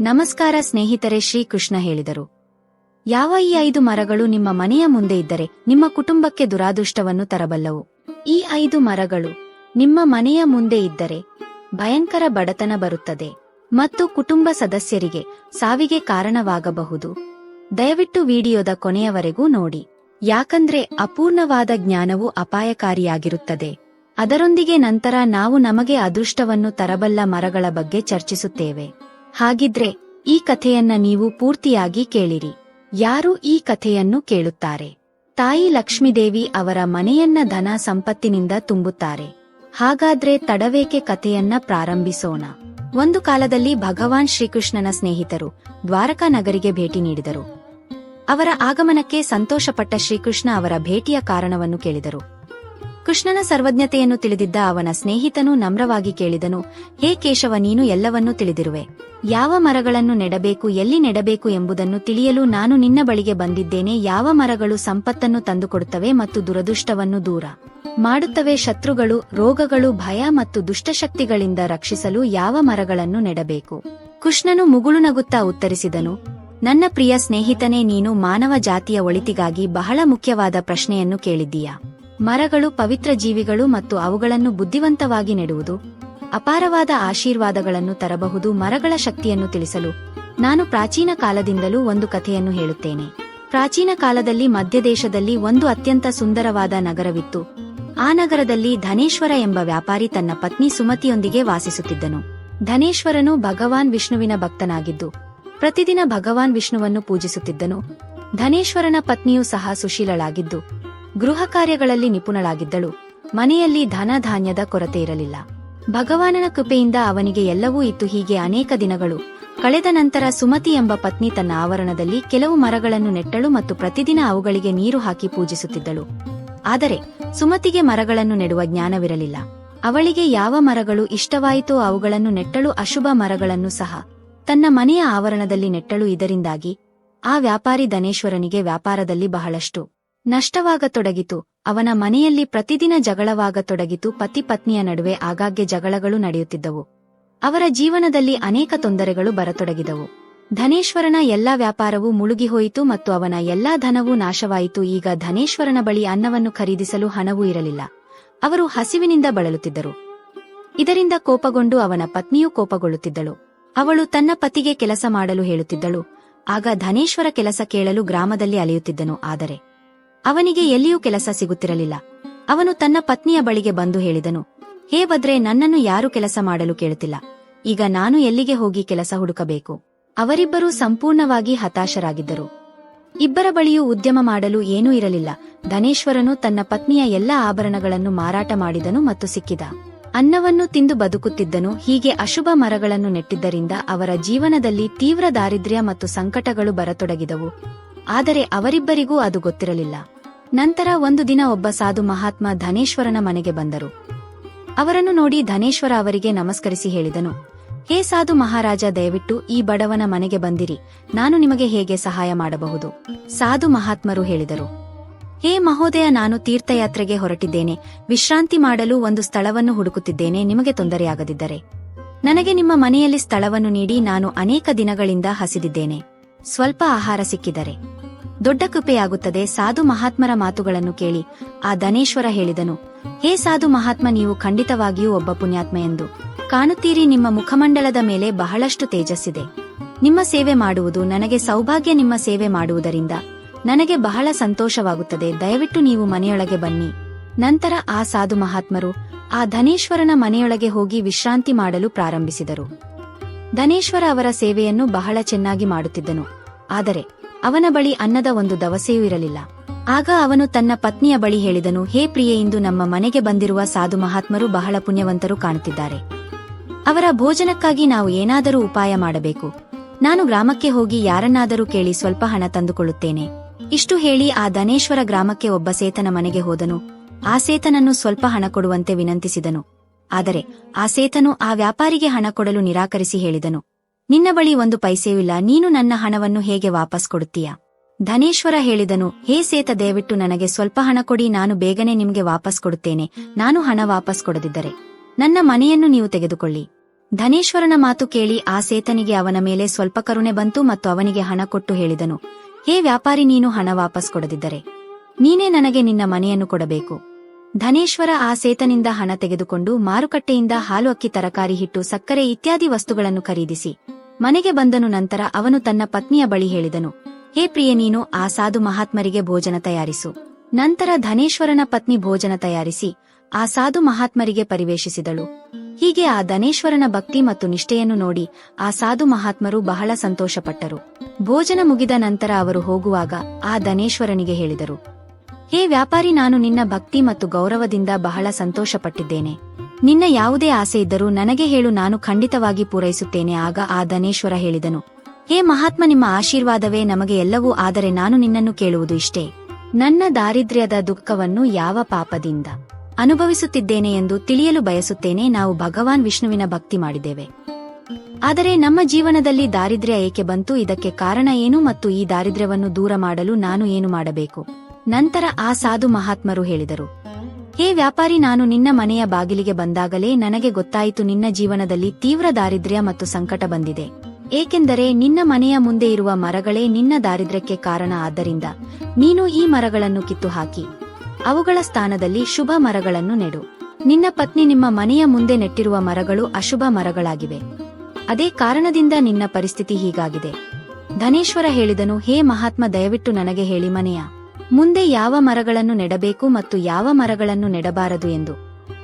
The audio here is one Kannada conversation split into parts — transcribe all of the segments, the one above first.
ನಮಸ್ಕಾರ ಸ್ನೇಹಿತರೆ, ಶ್ರೀಕೃಷ್ಣ ಹೇಳಿದರು. ಯಾವ ಈ ಐದು ಮರಗಳು ನಿಮ್ಮ ಮನೆಯ ಮುಂದೆ ಇದ್ದರೆ ನಿಮ್ಮ ಕುಟುಂಬಕ್ಕೆ ದುರಾದೃಷ್ಟವನ್ನು ತರಬಲ್ಲವು. ಈ ಐದು ಮರಗಳು ನಿಮ್ಮ ಮನೆಯ ಮುಂದೆ ಇದ್ದರೆ ಭಯಂಕರ ಬಡತನ ಬರುತ್ತದೆ ಮತ್ತು ಕುಟುಂಬ ಸದಸ್ಯರಿಗೆ ಸಾವಿಗೆ ಕಾರಣವಾಗಬಹುದು. ದಯವಿಟ್ಟು ವಿಡಿಯೋದ ಕೊನೆಯವರೆಗೂ ನೋಡಿ. ಯಾಕಂದ್ರೆ ಅಪೂರ್ಣವಾದ ಜ್ಞಾನವು ಅಪಾಯಕಾರಿಯಾಗಿರುತ್ತದೆ. ಅದರೊಂದಿಗೆ ನಂತರ ನಾವು ನಮಗೆ ಅದೃಷ್ಟವನ್ನು ತರಬಲ್ಲ ಮರಗಳ ಬಗ್ಗೆ ಚರ್ಚಿಸುತ್ತೇವೆ. ಹಾಗಿದ್ರೆ, ಈ ಕಥೆಯನ್ನ ನೀವು ಪೂರ್ತಿಯಾಗಿ ಕೇಳಿರಿ. ಯಾರು ಈ ಕಥೆಯನ್ನು ಕೇಳುತ್ತಾರೆ? ತಾಯಿ ಲಕ್ಷ್ಮೀದೇವಿ ಅವರ ಮನೆಯನ್ನ ಧನ ಸಂಪತ್ತಿನಿಂದ ತುಂಬುತ್ತಾರೆ. ಹಾಗಾದ್ರೆ ತಡವೇಕೆ ಕಥೆಯನ್ನ ಪ್ರಾರಂಭಿಸೋಣ? ಒಂದು ಕಾಲದಲ್ಲಿ ಭಗವಾನ್ ಶ್ರೀಕೃಷ್ಣನ ಸ್ನೇಹಿತರು ದ್ವಾರಕಾ ನಗರಿಗೆ ಭೇಟಿ ನೀಡಿದರು. ಅವರ ಆಗಮನಕ್ಕೆ ಸಂತೋಷಪಟ್ಟ ಶ್ರೀಕೃಷ್ಣ ಅವರ ಭೇಟಿಯ ಕಾರಣವನ್ನು ಕೇಳಿದರು. ಕೃಷ್ಣನ ಸರ್ವಜ್ಞತೆಯನ್ನು ತಿಳಿದಿದ್ದ ಅವನ ಸ್ನೇಹಿತನು ನಮ್ರವಾಗಿ ಕೇಳಿದನು, ಹೇ ಕೇಶವ, ನೀನು ಎಲ್ಲವನ್ನೂ ತಿಳಿದಿರುವೆ. ಯಾವ ಮರಗಳನ್ನು ನೆಡಬೇಕು, ಎಲ್ಲಿ ನೆಡಬೇಕು ಎಂಬುದನ್ನು ತಿಳಿಯಲು ನಾನು ನಿನ್ನ ಬಳಿಗೆ ಬಂದಿದ್ದೇನೆ. ಯಾವ ಮರಗಳು ಸಂಪತ್ತನ್ನು ತಂದುಕೊಡುತ್ತವೆ ಮತ್ತು ದುರದೃಷ್ಟವನ್ನು ದೂರ ಮಾಡುತ್ತವೆ. ಶತ್ರುಗಳು, ರೋಗಗಳು, ಭಯ ಮತ್ತು ದುಷ್ಟಶಕ್ತಿಗಳಿಂದ ರಕ್ಷಿಸಲು ಯಾವ ಮರಗಳನ್ನು ನೆಡಬೇಕು? ಕೃಷ್ಣನು ಮುಗುಳು ನಗುತ್ತಾ ಉತ್ತರಿಸಿದನು, ನನ್ನ ಪ್ರಿಯ ಸ್ನೇಹಿತನೇ, ನೀನು ಮಾನವ ಜಾತಿಯ ಒಳಿತಿಗಾಗಿ ಬಹಳ ಮುಖ್ಯವಾದ ಪ್ರಶ್ನೆಯನ್ನು ಕೇಳಿದ್ದೀಯಾ? ಮರಗಳು ಪವಿತ್ರ ಜೀವಿಗಳು ಮತ್ತು ಅವುಗಳನ್ನು ಬುದ್ಧಿವಂತವಾಗಿ ನೆಡುವುದು, ಅಪಾರವಾದ ಆಶೀರ್ವಾದಗಳನ್ನು ತರಬಹುದು ಮರಗಳ ಶಕ್ತಿಯನ್ನು ತಿಳಿಸಲು. ನಾನು ಪ್ರಾಚೀನ ಕಾಲದಿಂದಲೂ ಒಂದು ಕಥೆಯನ್ನು ಹೇಳುತ್ತೇನೆ. ಪ್ರಾಚೀನ ಕಾಲದಲ್ಲಿ ಮಧ್ಯದೇಶದಲ್ಲಿ ಒಂದು ಅತ್ಯಂತ ಸುಂದರವಾದ ನಗರವಿತ್ತು. ಆ ನಗರದಲ್ಲಿ ಧನೇಶ್ವರ ಎಂಬ ವ್ಯಾಪಾರಿ ತನ್ನ ಪತ್ನಿ ಸುಮತಿಯೊಂದಿಗೆ ವಾಸಿಸುತ್ತಿದ್ದನು. ಧನೇಶ್ವರನು ಭಗವಾನ್ ವಿಷ್ಣುವಿನ ಭಕ್ತನಾಗಿದ್ದು, ಪ್ರತಿದಿನ ಭಗವಾನ್ ವಿಷ್ಣುವನ್ನು ಪೂಜಿಸುತ್ತಿದ್ದನು. ಧನೇಶ್ವರನ ಪತ್ನಿಯೂ ಸಹ ಸುಶೀಲಳಾಗಿದ್ದು ಗೃಹ ಕಾರ್ಯಗಳಲ್ಲಿ ನಿಪುಣಳಾಗಿದ್ದಳು. ಮನೆಯಲ್ಲಿ ಧನ ಧಾನ್ಯದ ಕೊರತೆ ಇರಲಿಲ್ಲ. ಭಗವಾನನ ಕೃಪೆಯಿಂದ ಅವನಿಗೆ ಎಲ್ಲವೂ ಇತ್ತು. ಹೀಗೆ ಅನೇಕ ದಿನಗಳು. ಕಳೆದ ನಂತರ ಸುಮತಿ ಎಂಬ ಪತ್ನಿ ತನ್ನ ಆವರಣದಲ್ಲಿ ಕೆಲವು ಮರಗಳನ್ನು ನೆಟ್ಟಳು ಮತ್ತು ಪ್ರತಿದಿನ ಅವುಗಳಿಗೆ ನೀರು ಹಾಕಿ ಪೂಜಿಸುತ್ತಿದ್ದಳು. ಆದರೆ ಸುಮತಿಗೆ ಮರಗಳನ್ನು ನೆಡುವ ಜ್ಞಾನವಿರಲಿಲ್ಲ. ಅವಳಿಗೆ ಯಾವ ಮರಗಳು ಇಷ್ಟವಾಯಿತೋ ಅವುಗಳನ್ನು ನೆಟ್ಟಳು. ಅಶುಭ ಮರಗಳನ್ನು ಸಹ. ತನ್ನ ಮನೆಯ ಆವರಣದಲ್ಲಿ ನೆಟ್ಟಳು. ಇದರಿಂದಾಗಿ ಆ ವ್ಯಾಪಾರಿ ಧನೇಶ್ವರನಿಗೆ ವ್ಯಾಪಾರದಲ್ಲಿ ಬಹಳಷ್ಟು. ನಷ್ಟವಾಗತೊಡಗಿತು. ಅವನ ಮನೆಯಲ್ಲಿ ಪ್ರತಿದಿನ ಜಗಳವಾಗತೊಡಗಿತು. ಪತಿ ಪತ್ನಿಯ ನಡುವೆ ಆಗಾಗ್ಗೆ ಜಗಳಗಳು ನಡೆಯುತ್ತಿದ್ದವು. ಅವರ ಜೀವನದಲ್ಲಿ ಅನೇಕ ತೊಂದರೆಗಳು ಬರತೊಡಗಿದವು. ಧನೇಶ್ವರನ ಎಲ್ಲಾ ವ್ಯಾಪಾರವೂ ಮುಳುಗಿಹೋಯಿತು ಮತ್ತು ಅವನ ಎಲ್ಲಾ ಧನವೂ ನಾಶವಾಯಿತು. ಈಗ ಧನೇಶ್ವರನ ಬಳಿ ಅನ್ನವನ್ನು ಖರೀದಿಸಲು ಹಣವೂ ಇರಲಿಲ್ಲ. ಅವರು ಹಸಿವಿನಿಂದ ಬಳಲುತ್ತಿದ್ದರು. ಇದರಿಂದ ಕೋಪಗೊಂಡು ಅವನ ಪತ್ನಿಯೂ ಕೋಪಗೊಳ್ಳುತ್ತಿದ್ದಳು. ಅವಳು ತನ್ನ ಪತಿಗೆ ಕೆಲಸ ಮಾಡಲು ಹೇಳುತ್ತಿದ್ದಳು. ಆಗ ಧನೇಶ್ವರ ಕೆಲಸ ಕೇಳಲು ಗ್ರಾಮದಲ್ಲಿ ಅಲೆಯುತ್ತಿದ್ದನು. ಆದರೆ ಅವನಿಗೆ ಎಲ್ಲಿಯೂ ಕೆಲಸ ಸಿಗುತ್ತಿರಲಿಲ್ಲ. ಅವನು ತನ್ನ ಪತ್ನಿಯ ಬಳಿಗೆ ಬಂದು ಹೇಳಿದನು, ಹೇ ಭದ್ರೆ, ನನ್ನನ್ನು ಯಾರು ಕೆಲಸ ಮಾಡಲು ಕೇಳುತ್ತಿಲ್ಲ. ಈಗ ನಾನು ಎಲ್ಲಿಗೆ ಹೋಗಿ ಕೆಲಸ ಹುಡುಕಬೇಕು? ಅವರಿಬ್ಬರೂ ಸಂಪೂರ್ಣವಾಗಿ ಹತಾಶರಾಗಿದ್ದರು. ಇಬ್ಬರ ಬಳಿಯೂ ಉದ್ಯಮ ಮಾಡಲು ಏನೂ ಇರಲಿಲ್ಲ. ಧನೇಶ್ವರನು ತನ್ನ ಪತ್ನಿಯ ಎಲ್ಲ ಆಭರಣಗಳನ್ನು ಮಾರಾಟ ಮಾಡಿದನು ಮತ್ತು ಸಿಕ್ಕಿದ. ಅನ್ನವನ್ನು ತಿಂದು ಬದುಕುತ್ತಿದ್ದನು, ಹೀಗೆ ಅಶುಭ ಮರಗಳನ್ನು ನೆಟ್ಟಿದ್ದರಿಂದ ಅವರ ಜೀವನದಲ್ಲಿ ತೀವ್ರ ದಾರಿದ್ರ್ಯ ಮತ್ತು ಸಂಕಟಗಳು ಬರತೊಡಗಿದವು. ಆದರೆ ಅವರಿಬ್ಬರಿಗೂ ಅದು ಗೊತ್ತಿರಲಿಲ್ಲ. ನಂತರ ಒಂದು ದಿನ ಒಬ್ಬ ಸಾಧು ಮಹಾತ್ಮ ಧನೇಶ್ವರನ ಮನೆಗೆ ಬಂದರು. ಅವರನ್ನು ನೋಡಿ ಧನೇಶ್ವರ ಅವರಿಗೆ ನಮಸ್ಕರಿಸಿ ಹೇಳಿದನು. ಹೇ ಸಾಧು ಮಹಾರಾಜ, ದಯವಿಟ್ಟು ಈ ಬಡವನ ಮನೆಗೆ ಬಂದಿರಿ. ನಾನು ನಿಮಗೆ ಹೇಗೆ ಸಹಾಯ ಮಾಡಬಹುದು? ಸಾಧು ಮಹಾತ್ಮರು ಹೇಳಿದರು. ಹೇ ಮಹೋದಯ, ನಾನು ತೀರ್ಥಯಾತ್ರೆಗೆ ಹೊರಟಿದ್ದೇನೆ. ವಿಶ್ರಾಂತಿ ಮಾಡಲು ಒಂದು ಸ್ಥಳವನ್ನು ಹುಡುಕುತ್ತಿದ್ದೇನೆ. ನಿಮಗೆ ತೊಂದರೆಯಾಗದಿದ್ದರೆ. ನನಗೆ ನಿಮ್ಮ ಮನೆಯಲ್ಲಿ ಸ್ಥಳವನ್ನು ನೀಡಿ ನಾನು ಅನೇಕ ದಿನಗಳಿಂದ ಹಸಿದಿದ್ದೇನೆ. ಸ್ವಲ್ಪ ಆಹಾರ ಸಿಕ್ಕಿದರೆ. ದೊಡ್ಡ ಕೃಪೆಯಾಗುತ್ತದೆ ಸಾಧು ಮಹಾತ್ಮರ ಮಾತುಗಳನ್ನು ಕೇಳಿ. ಆ ಧನೇಶ್ವರ ಹೇಳಿದನು, ಹೇ ಸಾಧು ಮಹಾತ್ಮ, ನೀವು ಖಂಡಿತವಾಗಿಯೂ ಒಬ್ಬ ಪುಣ್ಯಾತ್ಮ ಎಂದು. ಕಾಣುತ್ತೀರಿ, ನಿಮ್ಮ ಮುಖಮಂಡಲದ ಮೇಲೆ ಬಹಳಷ್ಟು ತೇಜಸ್ಸಿದೆ. ನಿಮ್ಮ ಸೇವೆ ಮಾಡುವುದು ನನಗೆ ಸೌಭಾಗ್ಯ, ನಿಮ್ಮ ಸೇವೆ ಮಾಡುವುದರಿಂದ ನನಗೆ ಬಹಳ ಸಂತೋಷವಾಗುತ್ತದೆ. ದಯವಿಟ್ಟು ನೀವು ಮನೆಯೊಳಗೆ ಬನ್ನಿ. ನಂತರ ಆ ಸಾಧು ಮಹಾತ್ಮರು ಆ ಧನೇಶ್ವರನ ಮನೆಯೊಳಗೆ ಹೋಗಿ ವಿಶ್ರಾಂತಿ ಮಾಡಲು ಪ್ರಾರಂಭಿಸಿದರು. ಧನೇಶ್ವರ ಅವರ ಸೇವೆಯನ್ನು ಬಹಳ ಚೆನ್ನಾಗಿ ಮಾಡುತ್ತಿದ್ದನು. ಆದರೆ ಅವನ ಬಳಿ ಅನ್ನದ ಒಂದು ದವಸೆಯೂ ಇರಲಿಲ್ಲ. ಆಗ ಅವನು ತನ್ನ ಪತ್ನಿಯ ಬಳಿ ಹೇಳಿದನು, ಹೇ ಪ್ರಿಯೆ, ಇಂದು ನಮ್ಮ ಮನೆಗೆ ಬಂದಿರುವ ಸಾಧು ಮಹಾತ್ಮರು ಬಹಳ ಪುಣ್ಯವಂತರು ಕಾಣುತ್ತಿದ್ದಾರೆ. ಅವರ ಭೋಜನಕ್ಕಾಗಿ ನಾವು ಏನಾದರೂ ಉಪಾಯ ಮಾಡಬೇಕು. ನಾನು ಗ್ರಾಮಕ್ಕೆ ಹೋಗಿ ಯಾರನ್ನಾದರೂ ಕೇಳಿ ಸ್ವಲ್ಪ ಹಣ ತಂದುಕೊಳ್ಳುತ್ತೇನೆ. ಇಷ್ಟು ಹೇಳಿ ಆ ಧನೇಶ್ವರ ಗ್ರಾಮಕ್ಕೆ ಒಬ್ಬ ಸೇತನ ಮನೆಗೆ ಹೋದನು. ಆ ಸೇತನನ್ನು ಸ್ವಲ್ಪ ಹಣ ಕೊಡುವಂತೆ ವಿನಂತಿಸಿದನು. ಆದರೆ ಆ ಸೇತನು ಆ ವ್ಯಾಪಾರಿಗೆ ಹಣ ಕೊಡಲು ನಿರಾಕರಿಸಿ ಹೇಳಿದನು. ನಿನ್ನ ಬಳಿ ಒಂದು ಪೈಸೆಯೂ ಇಲ್ಲ ನೀನು ನನ್ನ ಹಣವನ್ನು ಹೇಗೆ ವಾಪಸ್ ಕೊಡುತ್ತೀಯ? ಧನೇಶ್ವರ ಹೇಳಿದನು, ಹೇ ಸೇತ, ದಯವಿಟ್ಟು ನನಗೆ ಸ್ವಲ್ಪ ಹಣ ಕೊಡಿ, ನಾನು ಬೇಗನೆ ನಿಮಗೆ ವಾಪಸ್ ಕೊಡುತ್ತೇನೆ, ನಾನು ಹಣ ವಾಪಸ್ ಕೊಡದಿದ್ದರೆ. ನನ್ನ ಮನೆಯನ್ನು ನೀವು ತೆಗೆದುಕೊಳ್ಳಿ. ಧನೇಶ್ವರನ ಮಾತು ಕೇಳಿ ಆ ಸೇತನಿಗೆ ಅವನ ಮೇಲೆ ಸ್ವಲ್ಪ ಕರುಣೆ ಬಂತು ಮತ್ತು ಅವನಿಗೆ ಹಣ ಕೊಟ್ಟು ಹೇಳಿದನು, ಹೇ ವ್ಯಾಪಾರಿ, ನೀನು ಹಣ ವಾಪಸ್ ಕೊಡದಿದ್ದರೆ. ನೀನೇ ನನಗೆ ನಿನ್ನ ಮನೆಯನ್ನು ಕೊಡಬೇಕು. ಧನೇಶ್ವರ ಆ ಸೇತನಿಂದ ಹಣ ತೆಗೆದುಕೊಂಡು ಮಾರುಕಟ್ಟೆಯಿಂದ ಹಾಲು ಅಕ್ಕಿ ತರಕಾರಿ ಹಿಟ್ಟು ಸಕ್ಕರೆ ಇತ್ಯಾದಿ ವಸ್ತುಗಳನ್ನು ಖರೀದಿಸಿ. ಮನೆಗೆ ಬಂದನು ನಂತರ ಅವನು ತನ್ನ ಪತ್ನಿಯ ಬಳಿ ಹೇಳಿದನು, ಹೇ ಪ್ರಿಯ, ನೀನು ಆ ಸಾಧು ಮಹಾತ್ಮರಿಗೆ ಭೋಜನ ತಯಾರಿಸು. ನಂತರ ಧನೇಶ್ವರನ ಪತ್ನಿ ಭೋಜನ ತಯಾರಿಸಿ ಆ ಸಾಧು ಮಹಾತ್ಮರಿಗೆ ಪರಿವೇಶಿಸಿದಳು. ಹೀಗೆ ಆ ಧನೇಶ್ವರನ ಭಕ್ತಿ ಮತ್ತು ನಿಷ್ಠೆಯನ್ನು ನೋಡಿ ಆ ಸಾಧು ಮಹಾತ್ಮರು ಬಹಳ ಸಂತೋಷಪಟ್ಟರು. ಭೋಜನ ಮುಗಿದ ನಂತರ ಅವರು ಹೋಗುವಾಗ ಆ ಧನೇಶ್ವರನಿಗೆ ಹೇಳಿದರು ಹೇ ವ್ಯಾಪಾರಿ, ನಾನು ನಿನ್ನ ಭಕ್ತಿ ಮತ್ತು ಗೌರವದಿಂದ ಬಹಳ ಸಂತೋಷಪಟ್ಟಿದ್ದೇನೆ. ನಿನ್ನ ಯಾವುದೇ ಆಸೆ ಇದ್ದರೂ ನನಗೆ ಹೇಳು, ನಾನು ಖಂಡಿತವಾಗಿ ಪೂರೈಸುತ್ತೇನೆ, ಆಗ ಆ ಧನೇಶ್ವರ ಹೇಳಿದನು. ಹೇ ಮಹಾತ್ಮ, ನಿಮ್ಮ ಆಶೀರ್ವಾದವೇ ನಮಗೆ ಎಲ್ಲವೂ, ಆದರೆ ನಾನು ನಿನ್ನನ್ನು ಕೇಳುವುದು ಇಷ್ಟೇ. ನನ್ನ ದಾರಿದ್ರ್ಯದ ದುಃಖವನ್ನು ಯಾವ ಪಾಪದಿಂದ ಅನುಭವಿಸುತ್ತಿದ್ದೇನೆ ಎಂದು ತಿಳಿಯಲು ಬಯಸುತ್ತೇನೆ, ನಾವು ಭಗವಾನ್ ವಿಷ್ಣುವಿನ ಭಕ್ತಿ ಮಾಡಿದ್ದೇವೆ. ಆದರೆ ನಮ್ಮ ಜೀವನದಲ್ಲಿ ದಾರಿದ್ರ್ಯ ಏಕೆ ಬಂತು, ಇದಕ್ಕೆ ಕಾರಣ ಏನು ಮತ್ತು ಈ ದಾರಿದ್ರ್ಯವನ್ನು ದೂರ ಮಾಡಲು ನಾನು ಏನು ಮಾಡಬೇಕು? ನಂತರ ಆ ಸಾಧು ಮಹಾತ್ಮರು ಹೇಳಿದರು, ಹೇ ವ್ಯಾಪಾರಿ, ನಾನು ನಿನ್ನ ಮನೆಯ ಬಾಗಿಲಿಗೆ ಬಂದಾಗಲೇ ನನಗೆ ಗೊತ್ತಾಯಿತು ನಿನ್ನ ಜೀವನದಲ್ಲಿ ತೀವ್ರ ದಾರಿದ್ರ್ಯ ಮತ್ತು ಸಂಕಟ ಬಂದಿದೆ. ಏಕೆಂದರೆ ನಿನ್ನ ಮನೆಯ ಮುಂದೆ ಇರುವ ಮರಗಳೇ ನಿನ್ನ ದಾರಿದ್ರ್ಯಕ್ಕೆ ಕಾರಣ. ಆದ್ದರಿಂದ ನೀನು ಈ ಮರಗಳನ್ನು ಕಿತ್ತು ಹಾಕಿ ಅವುಗಳ ಸ್ಥಾನದಲ್ಲಿ ಶುಭ ಮರಗಳನ್ನು ನೆಡು. ನಿನ್ನ ಪತ್ನಿ ನಿಮ್ಮ ಮನೆಯ ಮುಂದೆ ನೆಟ್ಟಿರುವ ಮರಗಳು ಅಶುಭ ಮರಗಳಾಗಿವೆ. ಅದೇ ಕಾರಣದಿಂದ ನಿನ್ನ ಪರಿಸ್ಥಿತಿ ಹೀಗಾಗಿದೆ. ಧನೇಶ್ವರ ಹೇಳಿದನು, ಹೇ ಮಹಾತ್ಮ, ದಯವಿಟ್ಟು ನನಗೆ ಹೇಳಿ ಮನೆಯ ಮುಂದೆ ಯಾವ ಮರಗಳನ್ನು ನೆಡಬೇಕು ಮತ್ತು ಯಾವ ಮರಗಳನ್ನು ನೆಡಬಾರದು ಎಂದು.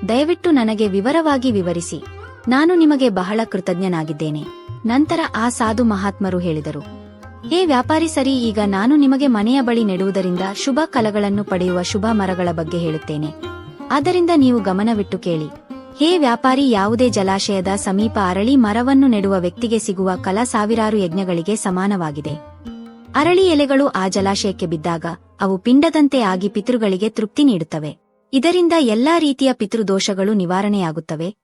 ದಯವಿಟ್ಟು ನನಗೆ ವಿವರವಾಗಿ ವಿವರಿಸಿ. ನಾನು ನಿಮಗೆ ಬಹಳ ಕೃತಜ್ಞನಾಗಿದ್ದೇನೆ. ನಂತರ ಆ ಸಾಧು ಮಹಾತ್ಮರು ಹೇಳಿದರು. ಹೇ ವ್ಯಾಪಾರಿ ಸರಿ, ಈಗ ನಾನು ನಿಮಗೆ ಮನೆಯ ಬಳಿ ನೆಡುವುದರಿಂದ ಶುಭ ಕಲಗಳನ್ನು ಪಡೆಯುವ ಶುಭ ಮರಗಳ ಬಗ್ಗೆ ಹೇಳುತ್ತೇನೆ. ಆದ್ದರಿಂದ ನೀವು ಗಮನವಿಟ್ಟು ಕೇಳಿ. ಹೇ ವ್ಯಾಪಾರಿ, ಯಾವುದೇ ಜಲಾಶಯದ ಸಮೀಪ ಅರಳಿ ಮರವನ್ನು ನೆಡುವ ವ್ಯಕ್ತಿಗೆ ಸಿಗುವ ಕಲಾ ಸಾವಿರಾರು ಯಜ್ಞಗಳಿಗೆ ಸಮಾನವಾಗಿದೆ. ಅರಳಿ ಎಲೆಗಳು ಆ ಜಲಾಶಯಕ್ಕೆ ಬಿದ್ದಾಗ ಅವು ಪಿಂಡದಂತೆ ಆಗಿ ಪಿತೃಗಳಿಗೆ ತೃಪ್ತಿ ನೀಡುತ್ತವೆ. ಇದರಿಂದ ಎಲ್ಲಾ ರೀತಿಯ ಪಿತೃದೋಷಗಳು ನಿವಾರಣೆಯಾಗುತ್ತವೆ.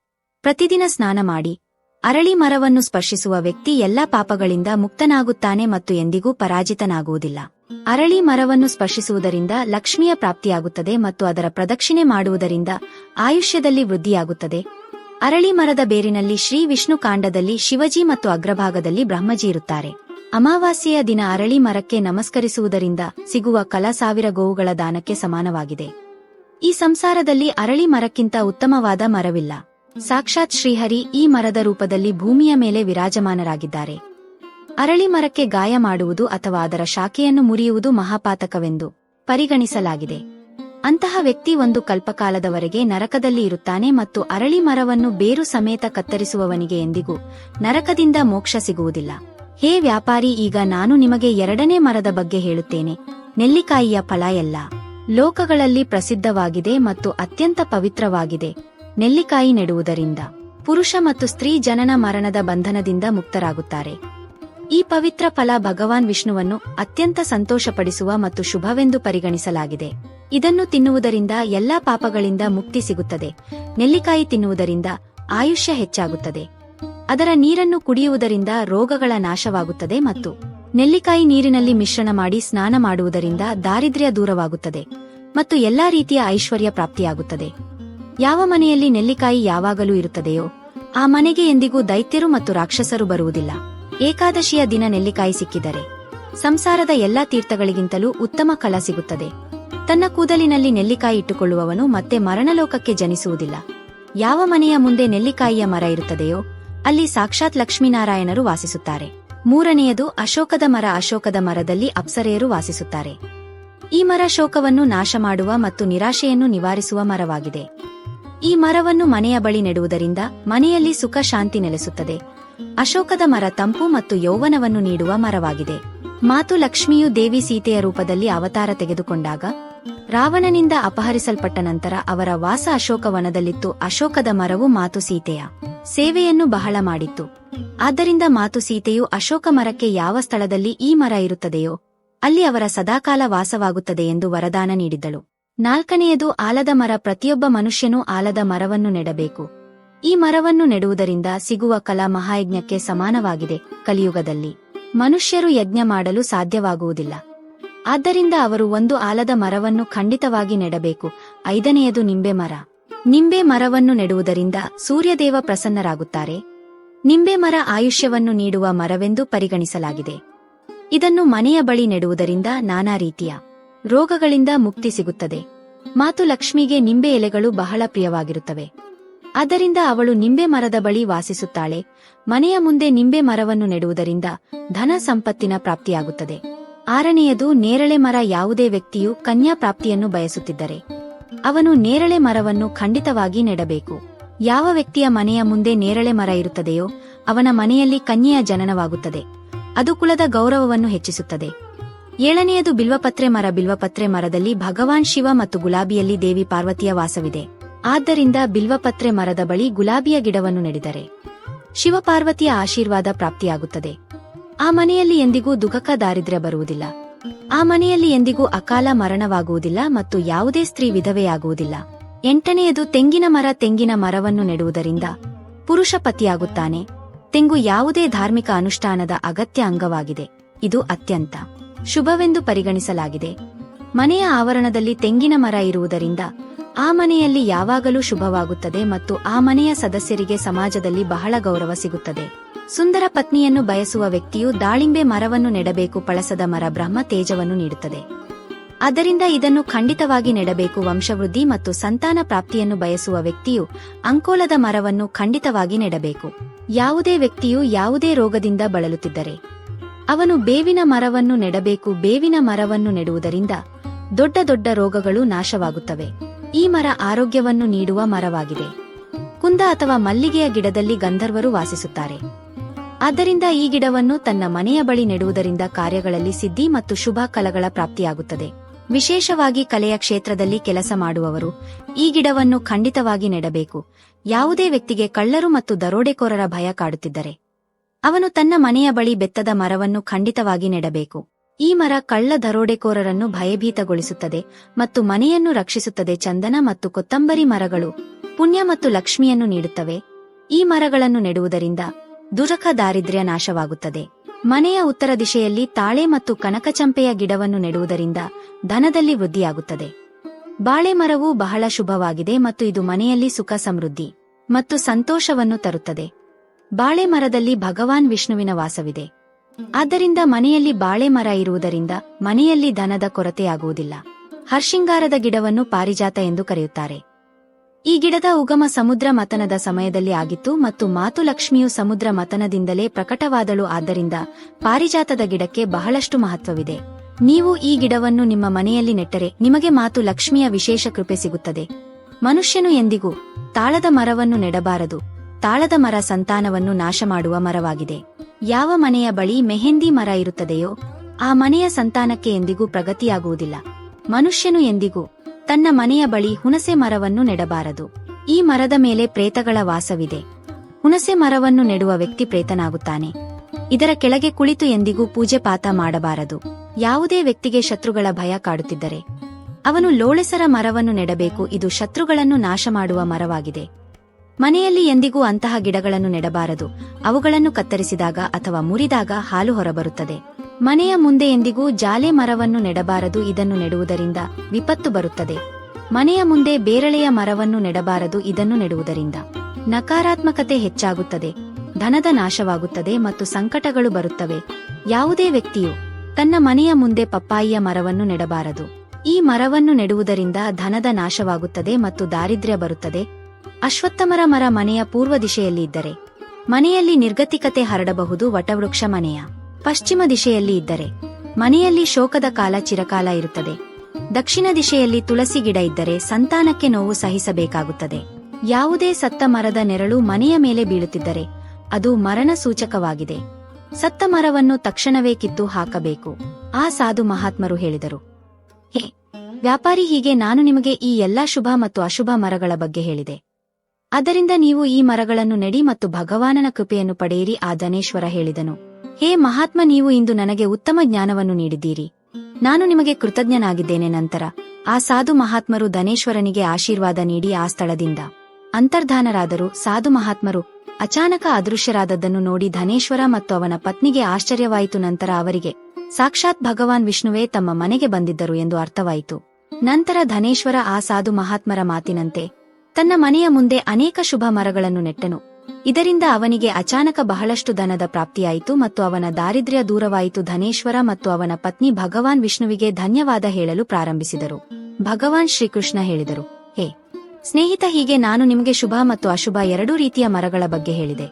ಪ್ರತಿದಿನ ಸ್ನಾನ ಮಾಡಿ, ಅರಳಿ ಮರವನ್ನು ಸ್ಪರ್ಶಿಸುವ ವ್ಯಕ್ತಿ ಎಲ್ಲಾ ಪಾಪಗಳಿಂದ ಮುಕ್ತನಾಗುತ್ತಾನೆ ಮತ್ತು ಎಂದಿಗೂ ಪರಾಜಿತನಾಗುವುದಿಲ್ಲ. ಅರಳಿ ಮರವನ್ನು ಸ್ಪರ್ಶಿಸುವುದರಿಂದ ಲಕ್ಷ್ಮಿಯ ಪ್ರಾಪ್ತಿಯಾಗುತ್ತದೆ ಮತ್ತು ಅದರ ಪ್ರದಕ್ಷಿಣೆ ಮಾಡುವುದರಿಂದ ಆಯುಷ್ಯದಲ್ಲಿ ವೃದ್ಧಿಯಾಗುತ್ತದೆ. ಅರಳಿ ಮರದ ಬೇರಿನಲ್ಲಿ ಶ್ರೀ ವಿಷ್ಣು ಕಾಂಡದಲ್ಲಿ ಶಿವಜಿ ಮತ್ತು ಅಗ್ರಭಾಗದಲ್ಲಿ ಬ್ರಹ್ಮಜಿ ಇರುತ್ತಾರೆ. ಅಮಾವಾಸ್ಯೆಯ ದಿನ ಅರಳಿ ಮರಕ್ಕೆ ನಮಸ್ಕರಿಸುವುದರಿಂದ ಸಿಗುವ ಕಲಾ ಸಾವಿರ ಗೋವುಗಳ ದಾನಕ್ಕೆ ಸಮಾನವಾಗಿದೆ. ಈ ಸಂಸಾರದಲ್ಲಿ ಅರಳಿ ಮರಕ್ಕಿಂತ ಉತ್ತಮವಾದ ಮರವಿಲ್ಲ. ಸಾಕ್ಷಾತ್ ಶ್ರೀಹರಿ ಈ ಮರದ ರೂಪದಲ್ಲಿ ಭೂಮಿಯ ಮೇಲೆ ವಿರಾಜಮಾನರಾಗಿದ್ದಾರೆ. ಅರಳಿ ಮರಕ್ಕೆ ಗಾಯ ಮಾಡುವುದು ಅಥವಾ ಅದರ ಶಾಖೆಯನ್ನು ಮುರಿಯುವುದು ಮಹಾಪಾತಕವೆಂದು ಪರಿಗಣಿಸಲಾಗಿದೆ. ಅಂತಹ ವ್ಯಕ್ತಿ ಒಂದು ಕಲ್ಪಕಾಲದವರೆಗೆ ನರಕದಲ್ಲಿ ಇರುತ್ತಾನೆ ಮತ್ತು ಅರಳಿ ಮರವನ್ನು ಬೇರು ಸಮೇತ ಕತ್ತರಿಸುವವನಿಗೆ ಎಂದಿಗೂ ನರಕದಿಂದ ಮೋಕ್ಷ ಸಿಗುವುದಿಲ್ಲ. ಹೇ ವ್ಯಾಪಾರಿ, ಈಗ ನಾನು ನಿಮಗೆ ಎರಡನೇ ಮರದ ಬಗ್ಗೆ ಹೇಳುತ್ತೇನೆ. ನೆಲ್ಲಿಕಾಯಿಯ ಫಲ ಎಲ್ಲ ಲೋಕಗಳಲ್ಲಿ ಪ್ರಸಿದ್ಧವಾಗಿದೆ ಮತ್ತು ಅತ್ಯಂತ ಪವಿತ್ರವಾಗಿದೆ. ನೆಲ್ಲಿಕಾಯಿ ನೆಡುವುದರಿಂದ ಪುರುಷ ಮತ್ತು ಸ್ತ್ರೀ ಜನನ ಮರಣದ ಬಂಧನದಿಂದ ಮುಕ್ತರಾಗುತ್ತಾರೆ. ಈ ಪವಿತ್ರ ಫಲ ಭಗವಾನ್ ವಿಷ್ಣುವನ್ನು ಅತ್ಯಂತ ಸಂತೋಷಪಡಿಸುವ ಮತ್ತು ಶುಭವೆಂದು ಪರಿಗಣಿಸಲಾಗಿದೆ. ಇದನ್ನು ತಿನ್ನುವುದರಿಂದ ಎಲ್ಲಾ ಪಾಪಗಳಿಂದ ಮುಕ್ತಿ ಸಿಗುತ್ತದೆ. ನೆಲ್ಲಿಕಾಯಿ ತಿನ್ನುವುದರಿಂದ ಆಯುಷ್ಯ ಹೆಚ್ಚಾಗುತ್ತದೆ. ಅದರ ನೀರನ್ನು ಕುಡಿಯುವುದರಿಂದ ರೋಗಗಳ ನಾಶವಾಗುತ್ತದೆ ಮತ್ತು ನೆಲ್ಲಿಕಾಯಿ ನೀರಿನಲ್ಲಿ ಮಿಶ್ರಣ ಮಾಡಿ ಸ್ನಾನ ಮಾಡುವುದರಿಂದ ದಾರಿದ್ರ್ಯ ದೂರವಾಗುತ್ತದೆ ಮತ್ತು ಎಲ್ಲಾ ರೀತಿಯ ಐಶ್ವರ್ಯ ಪ್ರಾಪ್ತಿಯಾಗುತ್ತದೆ. ಯಾವ ಮನೆಯಲ್ಲಿ ನೆಲ್ಲಿಕಾಯಿ ಯಾವಾಗಲೂ ಇರುತ್ತದೆಯೋ, ಆ ಮನೆಗೆ ಎಂದಿಗೂ ದೈತ್ಯರು ಮತ್ತು ರಾಕ್ಷಸರು ಬರುವುದಿಲ್ಲ. ಏಕಾದಶಿಯ ದಿನ ನೆಲ್ಲಿಕಾಯಿ ಸಿಕ್ಕಿದರೆ ಸಂಸಾರದ ಎಲ್ಲಾ ತೀರ್ಥಗಳಿಗಿಂತಲೂ ಉತ್ತಮ ಕಲ ಸಿಗುತ್ತದೆ. ತನ್ನ ಕೂದಲಿನಲ್ಲಿ ನೆಲ್ಲಿಕಾಯಿ ಇಟ್ಟುಕೊಳ್ಳುವವನು ಮತ್ತೆ ಮರಣಲೋಕಕ್ಕೆ ಜನಿಸುವುದಿಲ್ಲ. ಯಾವ ಮನೆಯ ಮುಂದೆ ನೆಲ್ಲಿಕಾಯಿಯ ಮರ ಇರುತ್ತದೆಯೋ ಅಲ್ಲಿ ಸಾಕ್ಷಾತ್ ಲಕ್ಷ್ಮೀನಾರಾಯಣರು ವಾಸಿಸುತ್ತಾರೆ. ಮೂರನೆಯದು ಅಶೋಕದ ಮರ ಅಶೋಕದ ಮರದಲ್ಲಿ ಅಪ್ಸರೆಯರು ವಾಸಿಸುತ್ತಾರೆ. ಈ ಮರ ಶೋಕವನ್ನು ನಾಶ ಮಾಡುವ ಮತ್ತು ನಿರಾಶೆಯನ್ನು ನಿವಾರಿಸುವ ಮರವಾಗಿದೆ. ಈ ಮರವನ್ನು ಮನೆಯ ಬಳಿ ನೆಡುವುದರಿಂದ ಮನೆಯಲ್ಲಿ ಸುಖ ಶಾಂತಿ ನೆಲೆಸುತ್ತದೆ. ಅಶೋಕದ ಮರ ತಂಪು ಮತ್ತು ಯೌವನವನ್ನು ನೀಡುವ ಮರವಾಗಿದೆ. ಮಾತು ಲಕ್ಷ್ಮಿಯು ದೇವಿ ಸೀತೆಯ ರೂಪದಲ್ಲಿ ಅವತಾರ ತೆಗೆದುಕೊಂಡಾಗ ರಾವಣನಿಂದ ಅಪಹರಿಸಲ್ಪಟ್ಟ ನಂತರ ಅವರ ವಾಸ ಅಶೋಕವನದಲ್ಲಿತ್ತು. ಅಶೋಕದ ಮರವು ಮಾತು ಸೀತೆಯ ಸೇವೆಯನ್ನು ಬಹಳ ಮಾಡಿತ್ತು. ಆದ್ದರಿಂದ ಮಾತು ಸೀತೆಯು ಅಶೋಕ ಮರಕ್ಕೆ ಯಾವ ಸ್ಥಳದಲ್ಲಿ ಈ ಮರ ಇರುತ್ತದೆಯೋ, ಅಲ್ಲಿ ಅವರ ಸದಾಕಾಲ ವಾಸವಾಗುತ್ತದೆ ಎಂದು ವರದಾನ ನೀಡಿದ್ದಳು. ನಾಲ್ಕನೆಯದು, ಆಲದ ಮರ ಪ್ರತಿಯೊಬ್ಬ ಮನುಷ್ಯನೂ ಆಲದ ಮರವನ್ನು ನೆಡಬೇಕು. ಈ ಮರವನ್ನು ನೆಡುವುದರಿಂದ ಸಿಗುವ ಕಲಾ ಮಹಾಯಜ್ಞಕ್ಕೆ ಸಮಾನವಾಗಿದೆ ಕಲಿಯುಗದಲ್ಲಿ. ಮನುಷ್ಯರು ಯಜ್ಞ ಮಾಡಲು ಸಾಧ್ಯವಾಗುವುದಿಲ್ಲ. ಆದ್ದರಿಂದ ಅವರು ಒಂದು ಆಲದ ಮರವನ್ನು ಖಂಡಿತವಾಗಿ ನೆಡಬೇಕು. ಐದನೆಯದು ನಿಂಬೆ ಮರ. ನಿಂಬೆ ಮರವನ್ನು ನೆಡುವುದರಿಂದ ಸೂರ್ಯದೇವ ಪ್ರಸನ್ನರಾಗುತ್ತಾರೆ. ನಿಂಬೆ ಮರ ಆಯುಷ್ಯವನ್ನು ನೀಡುವ ಮರವೆಂದು ಪರಿಗಣಿಸಲಾಗಿದೆ. ಇದನ್ನು ಮನೆಯ ಬಳಿ ನೆಡುವುದರಿಂದ ನಾನಾ ರೀತಿಯ ರೋಗಗಳಿಂದ ಮುಕ್ತಿ ಸಿಗುತ್ತದೆ. ಮಾತು ಲಕ್ಷ್ಮಿಗೆ ನಿಂಬೆ ಎಲೆಗಳು ಬಹಳ ಪ್ರಿಯವಾಗಿರುತ್ತವೆ. ಆದ್ದರಿಂದ ಅವಳು ನಿಂಬೆ ಮರದ ಬಳಿ ವಾಸಿಸುತ್ತಾಳೆ. ಮನೆಯ ಮುಂದೆ ನಿಂಬೆ ಮರವನ್ನು ನೆಡುವುದರಿಂದ ಧನ ಸಂಪತ್ತಿನ ಪ್ರಾಪ್ತಿಯಾಗುತ್ತದೆ. ಆರನೆಯದು ನೇರಳೆ ಮರ ಯಾವುದೇ ವ್ಯಕ್ತಿಯು ಕನ್ಯಾ ಪ್ರಾಪ್ತಿಯನ್ನು ಬಯಸುತ್ತಿದ್ದರೆ. ಅವನು ನೇರಳೆ ಮರವನ್ನು ಖಂಡಿತವಾಗಿ ನೆಡಬೇಕು. ಯಾವ ವ್ಯಕ್ತಿಯ ಮನೆಯ ಮುಂದೆ ನೇರಳೆ ಮರ ಇರುತ್ತದೆಯೋ, ಅವನ ಮನೆಯಲ್ಲಿ ಕನ್ಯೆಯ ಜನನವಾಗುತ್ತದೆ. ಅದು ಕುಲದ ಗೌರವವನ್ನು ಹೆಚ್ಚಿಸುತ್ತದೆ. ಏಳನೆಯದು ಬಿಲ್ವಪತ್ರೆ ಮರ. ಬಿಲ್ವಪತ್ರೆ ಮರದಲ್ಲಿ ಭಗವಾನ್ ಶಿವ ಮತ್ತು ಗುಲಾಬಿಯಲ್ಲಿ ದೇವಿ ಪಾರ್ವತಿಯ ವಾಸವಿದೆ. ಆದ್ದರಿಂದ ಬಿಲ್ವಪತ್ರೆ ಮರದ ಬಳಿ ಗುಲಾಬಿಯ ಗಿಡವನ್ನು ನೆಡಿದರೆ. ಶಿವಪಾರ್ವತಿಯ ಆಶೀರ್ವಾದ ಪ್ರಾಪ್ತಿಯಾಗುತ್ತದೆ. ಆ ಮನೆಯಲ್ಲಿ ಎಂದಿಗೂ ದುಃಖಕ ದಾರಿದ್ರ್ಯ ಬರುವುದಿಲ್ಲ. ಆ ಮನೆಯಲ್ಲಿ ಎಂದಿಗೂ ಅಕಾಲ ಮರಣವಾಗುವುದಿಲ್ಲ ಮತ್ತು ಯಾವುದೇ ಸ್ತ್ರೀ ವಿಧವೆಯಾಗುವುದಿಲ್ಲ. ಎಂಟನೆಯದು ತೆಂಗಿನ ಮರ ತೆಂಗಿನ ಮರವನ್ನು ನೆಡುವುದರಿಂದ ಪುರುಷ ಪತಿಯಾಗುತ್ತಾನೆ. ತೆಂಗು ಯಾವುದೇ ಧಾರ್ಮಿಕ ಅನುಷ್ಠಾನದ ಅಗತ್ಯ ಅಂಗವಾಗಿದೆ. ಇದು ಅತ್ಯಂತ ಶುಭವೆಂದು ಪರಿಗಣಿಸಲಾಗಿದೆ. ಮನೆಯ ಆವರಣದಲ್ಲಿ ತೆಂಗಿನ ಮರ ಇರುವುದರಿಂದ ಆ ಮನೆಯಲ್ಲಿ ಯಾವಾಗಲೂ ಶುಭವಾಗುತ್ತದೆ ಮತ್ತು ಆ ಮನೆಯ ಸದಸ್ಯರಿಗೆ ಸಮಾಜದಲ್ಲಿ ಬಹಳ ಗೌರವ ಸಿಗುತ್ತದೆ. ಸುಂದರ ಪತ್ನಿಯನ್ನು ಬಯಸುವ ವ್ಯಕ್ತಿಯು ದಾಳಿಂಬೆ ಮರವನ್ನು ನೆಡಬೇಕು ಪಳಸದ ಮರ ಬ್ರಹ್ಮ ತೇಜವನ್ನು ನೀಡುತ್ತದೆ. ಅದರಿಂದ ಇದನ್ನು ಖಂಡಿತವಾಗಿ ನೆಡಬೇಕು ವಂಶವೃದ್ಧಿ ಮತ್ತು ಸಂತಾನ ಪ್ರಾಪ್ತಿಯನ್ನು ಬಯಸುವ ವ್ಯಕ್ತಿಯು ಅಂಕೋಲದ ಮರವನ್ನು ಖಂಡಿತವಾಗಿ ನೆಡಬೇಕು. ಯಾವುದೇ ವ್ಯಕ್ತಿಯು ಯಾವುದೇ ರೋಗದಿಂದ ಬಳಲುತ್ತಿದ್ದರೆ ಅವನು ಬೇವಿನ ಮರವನ್ನು ನೆಡಬೇಕು. ಬೇವಿನ ಮರವನ್ನು ನೆಡುವುದರಿಂದ ದೊಡ್ಡ ದೊಡ್ಡ ರೋಗಗಳು ನಾಶವಾಗುತ್ತವೆ. ಈ ಮರ ಆರೋಗ್ಯವನ್ನು ನೀಡುವ ಮರವಾಗಿದೆ. ಕುಂದ ಅಥವಾ ಮಲ್ಲಿಗೆಯ ಗಿಡದಲ್ಲಿ ಗಂಧರ್ವರು ವಾಸಿಸುತ್ತಾರೆ. ಆದ್ದರಿಂದ ಈ ಗಿಡವನ್ನು ತನ್ನ ಮನೆಯ ಬಳಿ ನೆಡುವುದರಿಂದ ಕಾರ್ಯಗಳಲ್ಲಿ ಸಿದ್ಧಿ ಮತ್ತು ಶುಭ ಕಲಗಳ ಪ್ರಾಪ್ತಿಯಾಗುತ್ತದೆ. ವಿಶೇಷವಾಗಿ ಕಲೆಯ ಕ್ಷೇತ್ರದಲ್ಲಿ ಕೆಲಸ ಮಾಡುವವರು ಈ ಗಿಡವನ್ನು ಖಂಡಿತವಾಗಿ ನೆಡಬೇಕು. ಯಾವುದೇ ವ್ಯಕ್ತಿಗೆ ಕಳ್ಳರು ಮತ್ತು ದರೋಡೆಕೋರರ ಭಯ ಕಾಡುತ್ತಿದ್ದರೆ ಅವನು ತನ್ನ ಮನೆಯ ಬಳಿ ಬೆತ್ತದ ಮರವನ್ನು ಖಂಡಿತವಾಗಿ ನೆಡಬೇಕು. ಈ ಮರ ಕಳ್ಳ ದರೋಡೆಕೋರರನ್ನು ಭಯಭೀತಗೊಳಿಸುತ್ತದೆ ಮತ್ತು ಮನೆಯನ್ನು ರಕ್ಷಿಸುತ್ತದೆ. ಚಂದನ ಮತ್ತು ಕೊತ್ತಂಬರಿ ಮರಗಳು ಪುಣ್ಯ ಮತ್ತು ಲಕ್ಷ್ಮಿಯನ್ನು ನೀಡುತ್ತವೆ. ಈ ಮರಗಳನ್ನು ನೆಡುವುದರಿಂದ ದುರಖ ದಾರಿದ್ರ್ಯ ನಾಶವಾಗುತ್ತದೆ. ಮನೆಯ ಉತ್ತರ ದಿಶೆಯಲ್ಲಿ ತಾಳೆ ಮತ್ತು ಕನಕಚಂಪೆಯ ಗಿಡವನ್ನು ನೆಡುವುದರಿಂದ ಧನದಲ್ಲಿ ವೃದ್ಧಿಯಾಗುತ್ತದೆ. ಬಾಳೆ ಮರವು ಬಹಳ ಶುಭವಾಗಿದೆ ಮತ್ತು ಇದು ಮನೆಯಲ್ಲಿ ಸುಖ ಸಮೃದ್ಧಿ ಮತ್ತು ಸಂತೋಷವನ್ನು ತರುತ್ತದೆ. ಬಾಳೆ ಮರದಲ್ಲಿ ಭಗವಾನ್ ವಿಷ್ಣುವಿನ ವಾಸವಿದೆ. ಆದ್ದರಿಂದ ಮನೆಯಲ್ಲಿ ಬಾಳೆ ಮರ ಇರುವುದರಿಂದ ಮನೆಯಲ್ಲಿ ಧನದ ಕೊರತೆಯಾಗುವುದಿಲ್ಲ. ಹರ್ಷಿಂಗಾರದ ಗಿಡವನ್ನು ಪಾರಿಜಾತ ಎಂದು ಕರೆಯುತ್ತಾರೆ. ಈ ಗಿಡದ ಉಗಮ ಸಮುದ್ರ ಮತನದ ಸಮಯದಲ್ಲಿ ಆಗಿತ್ತು ಮತ್ತು ಮಾತು ಲಕ್ಷ್ಮಿಯು ಸಮುದ್ರ ಮತನದಿಂದಲೇ ಪ್ರಕಟವಾದಳು. ಆದ್ದರಿಂದ ಪಾರಿಜಾತದ ಗಿಡಕ್ಕೆ ಬಹಳಷ್ಟು ಮಹತ್ವವಿದೆ. ನೀವು ಈ ಗಿಡವನ್ನು ನಿಮ್ಮ ಮನೆಯಲ್ಲಿ ನೆಟ್ಟರೆ ನಿಮಗೆ ಮಾತು ಲಕ್ಷ್ಮಿಯ ವಿಶೇಷ ಕೃಪೆ ಸಿಗುತ್ತದೆ. ಮನುಷ್ಯನು ಎಂದಿಗೂ ತಾಳದ ಮರವನ್ನು ನೆಡಬಾರದು. ತಾಳದ ಮರ ಸಂತಾನವನ್ನು ನಾಶ ಮಾಡುವ ಮರವಾಗಿದೆ. ಯಾವ ಮನೆಯ ಬಳಿ ಮೆಹೆಂದಿ ಮರ ಇರುತ್ತದೆಯೋ, ಆ ಮನೆಯ ಸಂತಾನಕ್ಕೆ ಎಂದಿಗೂ ಪ್ರಗತಿಯಾಗುವುದಿಲ್ಲ. ಮನುಷ್ಯನು ಎಂದಿಗೂ ತನ್ನ ಮನೆಯ ಬಳಿ ಹುಣಸೆ ಮರವನ್ನು ನೆಡಬಾರದು. ಈ ಮರದ ಮೇಲೆ ಪ್ರೇತಗಳ ವಾಸವಿದೆ. ಹುಣಸೆ ಮರವನ್ನು ನೆಡುವ ವ್ಯಕ್ತಿ ಪ್ರೇತನಾಗುತ್ತಾನೆ. ಇದರ ಕೆಳಗೆ ಕುಳಿತು ಎಂದಿಗೂ ಪೂಜೆ ಪಾತ ಮಾಡಬಾರದು. ಯಾವುದೇ ವ್ಯಕ್ತಿಗೆ ಶತ್ರುಗಳ ಭಯ ಕಾಡುತ್ತಿದ್ದರೆ. ಅವನು ಲೋಳೆಸರ ಮರವನ್ನು ನೆಡಬೇಕು, ಇದು ಶತ್ರುಗಳನ್ನು ನಾಶ ಮಾಡುವ ಮರವಾಗಿದೆ. ಮನೆಯಲ್ಲಿ ಎಂದಿಗೂ ಅಂತಹ ಗಿಡಗಳನ್ನು ನೆಡಬಾರದು. ಅವುಗಳನ್ನು ಕತ್ತರಿಸಿದಾಗ ಅಥವಾ ಮುರಿದಾಗ ಹಾಲು ಹೊರಬರುತ್ತದೆ. ಮನೆಯ ಮುಂದೆ ಎಂದಿಗೂ ಜಾಲೆ ಮರವನ್ನು ನೆಡಬಾರದು, ಇದನ್ನು ನೆಡುವುದರಿಂದ ವಿಪತ್ತು ಬರುತ್ತದೆ. ಮನೆಯ ಮುಂದೆ ಬೇರಳೆಯ ಮರವನ್ನು ನೆಡಬಾರದು, ಇದನ್ನು ನೆಡುವುದರಿಂದ ನಕಾರಾತ್ಮಕತೆ ಹೆಚ್ಚಾಗುತ್ತದೆ, ಧನದ ನಾಶವಾಗುತ್ತದೆ ಮತ್ತು ಸಂಕಟಗಳು ಬರುತ್ತವೆ. ಯಾವುದೇ ವ್ಯಕ್ತಿಯು ತನ್ನ ಮನೆಯ ಮುಂದೆ ಪಪ್ಪಾಯಿಯ ಮರವನ್ನು ನೆಡಬಾರದು. ಈ ಮರವನ್ನು ನೆಡುವುದರಿಂದ ಧನದ ನಾಶವಾಗುತ್ತದೆ ಮತ್ತು ದಾರಿದ್ರ್ಯ ಬರುತ್ತದೆ. ಅಶ್ವತ್ಥಮರ ಮರ ಮನೆಯ ಪೂರ್ವ ದಿಶೆಯಲ್ಲಿ ಇದ್ದರೆ ಮನೆಯಲ್ಲಿ ನಿರ್ಗತಿಕತೆ ಹರಡಬಹುದು, ವಟವೃಕ್ಷ ಮನೆಯ ಪಶ್ಚಿಮ ದಿಶೆಯಲ್ಲಿ ಇದ್ದರೆ. ಮನೆಯಲ್ಲಿ ಶೋಕದ ಕಾಲ ಚಿರಕಾಲ ಇರುತ್ತದೆ. ದಕ್ಷಿಣ ದಿಶೆಯಲ್ಲಿ ತುಳಸಿ ಗಿಡ ಇದ್ದರೆ ಸಂತಾನಕ್ಕೆ ನೋವು ಸಹಿಸಬೇಕಾಗುತ್ತದೆ. ಯಾವುದೇ ಸತ್ತ ಮರದ ನೆರಳು ಮನೆಯ ಮೇಲೆ ಬೀಳುತ್ತಿದ್ದರೆ, ಅದು ಮರಣ ಸೂಚಕವಾಗಿದೆ. ಸತ್ತ ಮರವನ್ನು ತಕ್ಷಣವೇ ಕಿತ್ತು ಹಾಕಬೇಕು. ಆ ಸಾಧು ಮಹಾತ್ಮರು ಹೇಳಿದರು. ಹೇ, ವ್ಯಾಪಾರಿ ಹೀಗೆ ನಾನು ನಿಮಗೆ ಈ ಎಲ್ಲಾ ಶುಭ ಮತ್ತು ಅಶುಭ ಮರಗಳ ಬಗ್ಗೆ ಹೇಳಿದೆ. ಅದರಿಂದ ನೀವು ಈ ಮರಗಳನ್ನು ನೆಡಿ ಮತ್ತು ಭಗವಾನನ ಕೃಪೆಯನ್ನು ಪಡೆಯಿರಿ, ಆ ಧನೇಶ್ವರ ಹೇಳಿದನು. ಹೇ ಮಹಾತ್ಮ, ನೀವು ಇಂದು ನನಗೆ ಉತ್ತಮ ಜ್ಞಾನವನ್ನು ನೀಡಿದ್ದೀರಿ. ನಾನು ನಿಮಗೆ ಕೃತಜ್ಞನಾಗಿದ್ದೇನೆ ನಂತರ. ಆ ಸಾಧು ಮಹಾತ್ಮರು ಧನೇಶ್ವರನಿಗೆ ಆಶೀರ್ವಾದ ನೀಡಿ ಆ ಸ್ಥಳದಿಂದ. ಅಂತರ್ಧಾನರಾದರು. ಸಾಧು ಮಹಾತ್ಮರು ಅಚಾನಕ ಅದೃಶ್ಯರಾದದ್ದನ್ನು ನೋಡಿ ಧನೇಶ್ವರ ಮತ್ತು ಅವನ ಪತ್ನಿಗೆ ಆಶ್ಚರ್ಯವಾಯಿತು. ನಂತರ ಅವರಿಗೆ, ಸಾಕ್ಷಾತ್ ಭಗವಾನ್ ವಿಷ್ಣುವೇ ತಮ್ಮ ಮನೆಗೆ ಬಂದಿದ್ದರು ಎಂದು ಅರ್ಥವಾಯಿತು. ನಂತರ ಧನೇಶ್ವರ ಆ ಸಾಧು ಮಹಾತ್ಮರ ಮಾತಿನಂತೆ, ತನ್ನ ಮನೆಯ ಮುಂದೆ ಅನೇಕ ಶುಭ ಮರಗಳನ್ನು ನೆಟ್ಟನು. ಇದರಿಂದ ಅವನಿಗೆ ಅಚಾನಕ ಬಹಳಷ್ಟು ಧನದ ಪ್ರಾಪ್ತಿಯಾಯಿತು ಮತ್ತು ಅವನ ದಾರಿದ್ರ್ಯ ದೂರವಾಯಿತು. ಧನೇಶ್ವರ ಮತ್ತು ಅವನ ಪತ್ನಿ ಭಗವಾನ್ ವಿಷ್ಣುವಿಗೆ ಧನ್ಯವಾದ ಹೇಳಲು ಪ್ರಾರಂಭಿಸಿದರು. ಭಗವಾನ್ ಶ್ರೀಕೃಷ್ಣ ಹೇಳಿದರು, ಹೇ, ಸ್ನೇಹಿತ, ಹೀಗೆ ನಾನು ನಿಮಗೆ ಶುಭ ಮತ್ತು ಅಶುಭ ಎರಡೂ ರೀತಿಯ ಮರಗಳ ಬಗ್ಗೆ ಹೇಳಿದೆ.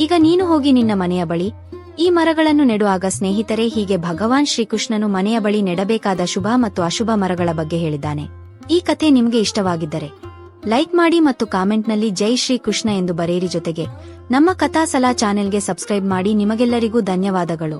ಈಗ ನೀನು ಹೋಗಿ ನಿನ್ನ ಮನೆಯ ಬಳಿ. ಈ ಮರಗಳನ್ನು ನೆಡುವಾಗ ಸ್ನೇಹಿತರೆ, ಹೀಗೆ ಭಗವಾನ್ ಶ್ರೀಕೃಷ್ಣನು ಮನೆಯ ಬಳಿ ನೆಡಬೇಕಾದ ಶುಭ ಮತ್ತು ಅಶುಭ ಮರಗಳ ಬಗ್ಗೆ ಹೇಳಿದ್ದಾನೆ. ಈ ಕಥೆ ನಿಮಗೆ ಇಷ್ಟವಾಗಿದ್ದರೆ ಲೈಕ್ ಮಾಡಿ ಮತ್ತು ಕಾಮೆಂಟ್ನಲ್ಲಿ ಜೈ ಶ್ರೀ ಕೃಷ್ಣ ಎಂದು ಬರೆಯಿರಿ ಜೊತೆಗೆ. ನಮ್ಮ ಕಥಾಸಲಾ ಚಾನೆಲ್ಗೆ ಸಬ್ಸ್ಕ್ರೈಬ್ ಮಾಡಿ ನಿಮಗೆಲ್ಲರಿಗೂ ಧನ್ಯವಾದಗಳು.